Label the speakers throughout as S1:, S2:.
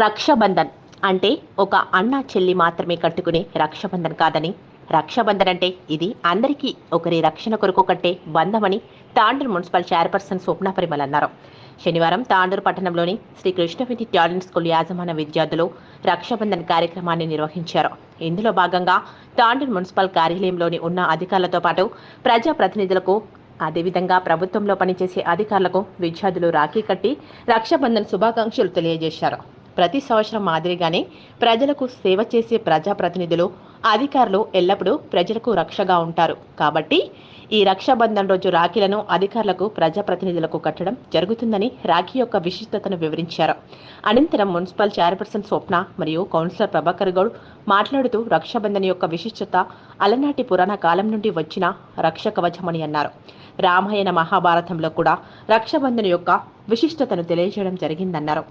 S1: రక్షాబంధన్ అంటే ఒక అన్న చెల్లి మాత్రమే కట్టుకునే రక్షాబంధన్ కాదని. రక్షాబంధన్ అంటే ఇది అందరికీ ఒకరి రక్షణ కొరకు కట్టే బంధమని తాండూరు మున్సిపల్ చైర్పర్సన్ స్వప్న పరిమల్ అన్నారు. శనివారం తాండూరు పట్టణంలోని శ్రీ కృష్ణవిధి టాలెంట్ స్కూల్ యాజమాన్య విద్యార్థులు రక్షాబంధన్ కార్యక్రమాన్ని నిర్వహించారు. ఇందులో భాగంగా తాండూరు మున్సిపల్ కార్యాలయంలోని ఉన్న అధికారులతో పాటు ప్రజాప్రతినిధులకు అదేవిధంగా ప్రభుత్వంలో పనిచేసే అధికారులకు విద్యార్థులు రాఖీ కట్టి రక్షాబంధన్ శుభాకాంక్షలు తెలియజేశారు. ప్రతి సంవత్సరం మాదిరిగానే ప్రజలకు సేవ చేసే ప్రజాప్రతినిధులు అధికారులు ఎల్లప్పుడూ ప్రజలకు రక్షగా ఉంటారు. కాబట్టి ఈ రక్షాబంధన్ రోజు రాఖీలను అధికారులకు ప్రజాప్రతినిధులకు కట్టడం జరుగుతుందని రాఖీ యొక్క విశిష్టతను వివరించారు. అనంతరం మున్సిపల్ చైర్పర్సన్ స్వప్న మరియు కౌన్సిలర్ ప్రభాకర్ గౌడ్ మాట్లాడుతూ రక్షాబంధన్ యొక్క విశిష్టత అలనాటి పురాణ కాలం నుండి వచ్చిన రక్ష కవచమని అన్నారు. రామాయణ మహాభారతంలో కూడా రక్షాబంధన్ యొక్క విశిష్టతను తెలియజేయడం జరిగిందన్నారు.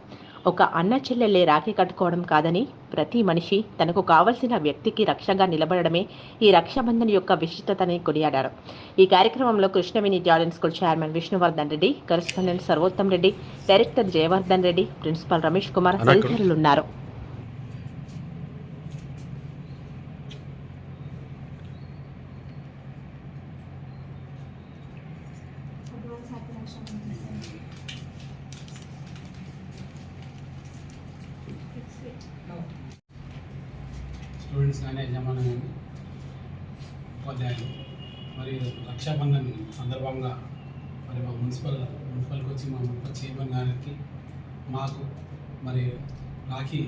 S1: ఒక అన్న చెల్లెళ్ళే రాఖీ కట్టుకోవడం కాదని ప్రతి మనిషి తనకు కావలసిన వ్యక్తికి రక్షగా నిలబడడమే ఈ రక్షాబంధన్ యొక్క విశిష్టతని కొనియాడారు. ఈ కార్యక్రమంలో Krishnaveni జాలెన్ school chairman Vishnuvardhan Reddy correspondent Sarvottam Reddy director Jayavardhan Reddy principal Ramesh Kumar తదితరులు ఉన్నారు
S2: Advance happy Raksha Bandhan. It's sweet.
S3: Students కానీ యజమానులు కానీ ఉపాధ్యాయులు మరి రక్షాబంధన్ సందర్భంగా మరి మా మున్సిపల్ మున్సిపల్కి వచ్చి మా మున్సిపల్ చైర్మన్ గారికి మాకు మరి రాఖీ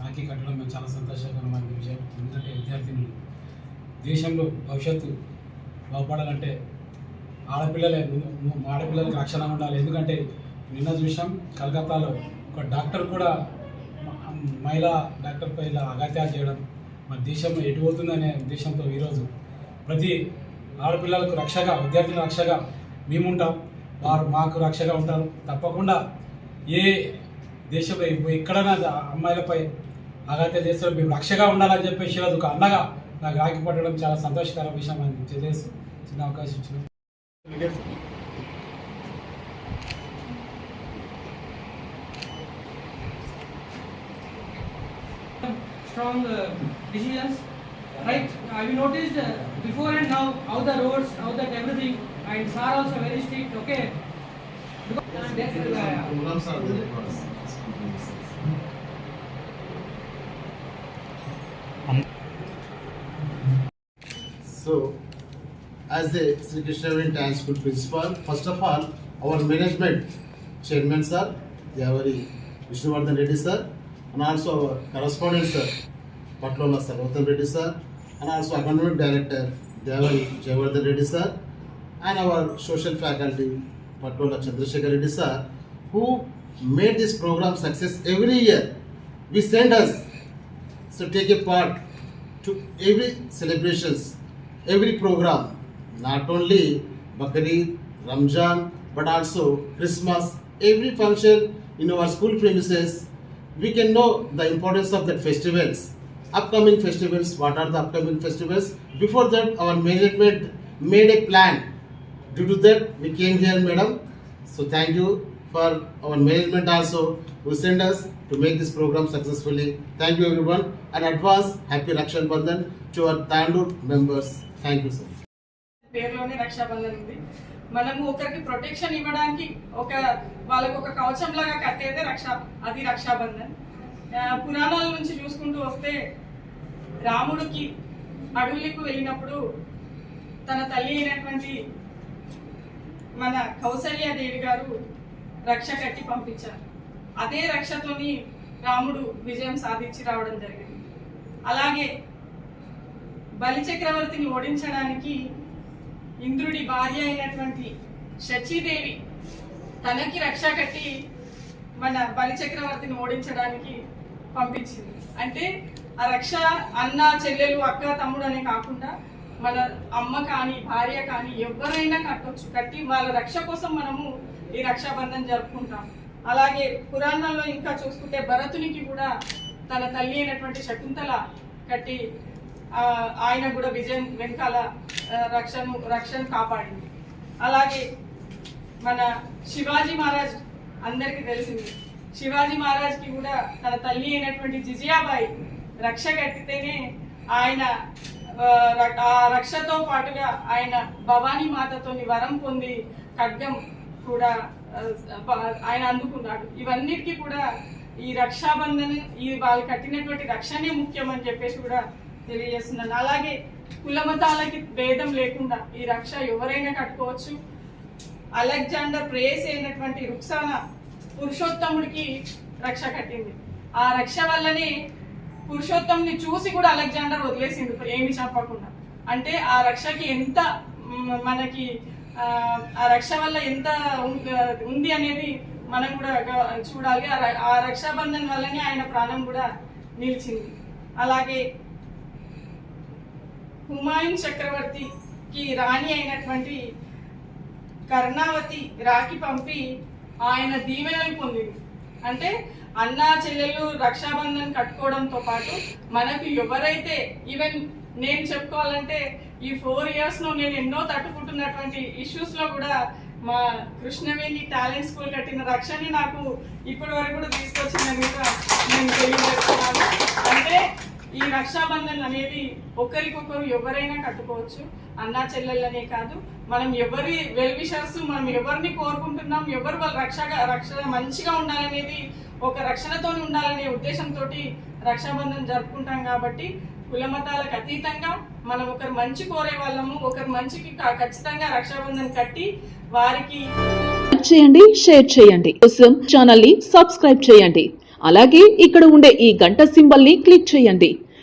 S3: రాఖీ కట్టడం మేము చాలా సంతోషకరమైన విషయం ఎందుకంటే విద్యార్థినులు దేశంలో భవిష్యత్తు బాగుపడాలంటే ఆడపిల్లలే ఆడపిల్లలకు ఆడపిల్లలకి రక్షణ ఉండాలి. ఎందుకంటే నిన్న చూసాం కలకత్తాలో ఒక డాక్టర్ కూడా మహిళా డాక్టర్పై ఇలా అగత్యాలు చేయడం మన దేశం ఎటు పోతుందనే ఉద్దేశంతో ఈరోజు ప్రతి ఆడపిల్లలకు రక్షగా విద్యార్థుల రక్షగా మేముంటాం. వారు మాకు రక్షగా ఉంటారు. తప్పకుండా ఏ దేశంలో ఎక్కడైనా అమ్మాయిలపై అగత్య చేస్తారు మేము రక్షగా ఉండాలని చెప్పేసి ఒక అండగా నాకు రాకి పట్టడం చాలా సంతోషకర విషయం అని తెలియదు చిన్న అవకాశం ఇచ్చిన
S4: strong decisions. Right? Have you noticed uh, before and now how the roads, how that everything, and sir also very strict. Okay.
S5: So, as a Sri Krishna Town School Principal, first of all, our management chairman sir, Yavari Vishnuvardhan Reddy sir, and also our correspondent sir, Patlola Sarvatan Reddy sir, and also academic director, Yavari Jayavardhan Reddy sir, and our social faculty, Patlola Chandrasekhar Reddy sir, who made this program success every year. We send us to take a part to every celebrations, every program, not only Bakri, Ramjan, but also Christmas, every function in our school premises, we can know the importance of the festivals. Upcoming festivals, what are the upcoming festivals? Before that, our management made a plan. Due to that, we came here, madam. So thank you for our management also who sent us to make this program successfully. Thank you everyone and advance happy Rakshan Bandhan to our Tandur members. Thank you sir.
S6: పేరులోనే రక్షాబంధన్ ఉంది మనము ఒకరికి protection ఇవ్వడానికి ఒక వాళ్ళకు ఒక కవచం లాగా కట్టేదే రక్షా అది రక్షాబంధన్. పురాణాల నుంచి చూసుకుంటూ వస్తే రాముడికి అడవులకు వెళ్ళినప్పుడు తన తల్లి అయినటువంటి మన కౌసల్యాదేవి గారు రక్ష కట్టి పంపించారు. అదే రక్షతోని రాముడు విజయం సాధించి రావడం జరిగింది. అలాగే బలి చక్రవర్తిని ఓడించడానికి ఇంద్రుడి భార్య అయినటువంటి శచీదేవి తనకి రక్ష కట్టి మన బలిచక్రవర్తిని ఓడించడానికి పంపించింది. అంటే ఆ రక్ష అన్న చెల్లెలు అక్క తమ్ముడు అనే కాకుండా మన అమ్మ కానీ భార్య కానీ ఎవరైనా కట్టొచ్చు. కట్టి వాళ్ళ రక్ష కోసం మనము ఈ రక్షాబంధం జరుపుకుంటాం. అలాగే పురాణంలో ఇంకా చూసుకుంటే భరతునికి కూడా తన తల్లి అయినటువంటి శకుంతల కట్టి ఆయన కూడా విజయం వెనకాల రక్షణ రక్షణ కాపాడింది. అలాగే మన శివాజీ మహారాజ్ అందరికీ తెలిసింది. శివాజీ మహారాజ్కి కూడా తన తల్లి అయినటువంటి జిజియాబాయి రక్ష కట్టితేనే ఆయన ఆ, రక్షతో పాటుగా ఆయన భవానీ మాతతోని వరం పొంది ఖడ్గం కూడా ఆయన అందుకున్నాడు. ఇవన్నిటికీ కూడా ఈ రక్షాబంధన్ ఈ వాళ్ళు కట్టినటువంటి రక్షణే ముఖ్యం అని చెప్పేసి కూడా తెలియజేస్తున్నాను. అలాగే కులమతాలకి భేదం లేకుండా ఈ రక్ష ఎవరైనా కట్టుకోవచ్చు. అలెగ్జాండర్ ప్రేయస్ అయినటువంటి రుక్సాన పురుషోత్తముడికి రక్ష కట్టింది. ఆ రక్ష వల్లనే పురుషోత్తముని చూసి కూడా అలెగ్జాండర్ వదిలేసింది. ఏమి చంపకుండా అంటే ఆ రక్షకి ఎంత మనకి ఆ, రక్ష వల్ల ఎంత ఉంది అనేది మనం కూడా చూడాలి. ఆ ర- ఆ రక్షాబంధన్ వల్లనే ఆయన ప్రాణం కూడా నిలిచింది. అలాగే హుమాయూన్ చక్రవర్తికి రాణి అయినటువంటి కర్ణావతి రాఖీ పంపి ఆయన దీవెనలు పొందింది. అంటే అన్నా చెల్లెలు రక్షాబంధన్ కట్టుకోవడంతో పాటు మనకు ఎవరైతే ఈవెన్ నేను చెప్పుకోవాలంటే ఈ ఫోర్ ఇయర్స్లో నేను ఎన్నో తట్టుకుంటున్నటువంటి ఇష్యూస్లో కూడా మా కృష్ణవేణి టాలెంట్ స్కూల్ కట్టిన రక్షని నాకు ఇప్పటి వరకు కూడా తీసుకొచ్చిందని కూడా నేను తెలియజేస్తాను ఈ రక్షాబంధన్ అనేది ఒకరికొకరు ఎవరైనా కట్టుకోవచ్చు. అన్నా చెల్లెళ్ళనే కాదు మనం ఎవరి వెల్విషర్స్ మనం ఎవరిని కోరుకుంటున్నాం ఎవరు వాళ్ళు రక్ష రక్ష మంచిగా ఉండాలనేది ఒక రక్షణతో ఉండాలనే ఉద్దేశంతో రక్షాబంధన్ జరుపుకుంటాం కాబట్టి కులమతాలకు అతీతంగా మనం ఒకరు మంచి కోరే వాళ్ళము ఒకరు మంచికి ఖచ్చితంగా రక్షాబంధన్ కట్టి వారికి
S7: చేయండి షేర్ చేయండి. కోసం ఛానల్ని సబ్స్క్రైబ్ చేయండి. అలాగే ఇక్కడ ఉండే ఈ గంట సింబల్ని క్లిక్ చేయండి.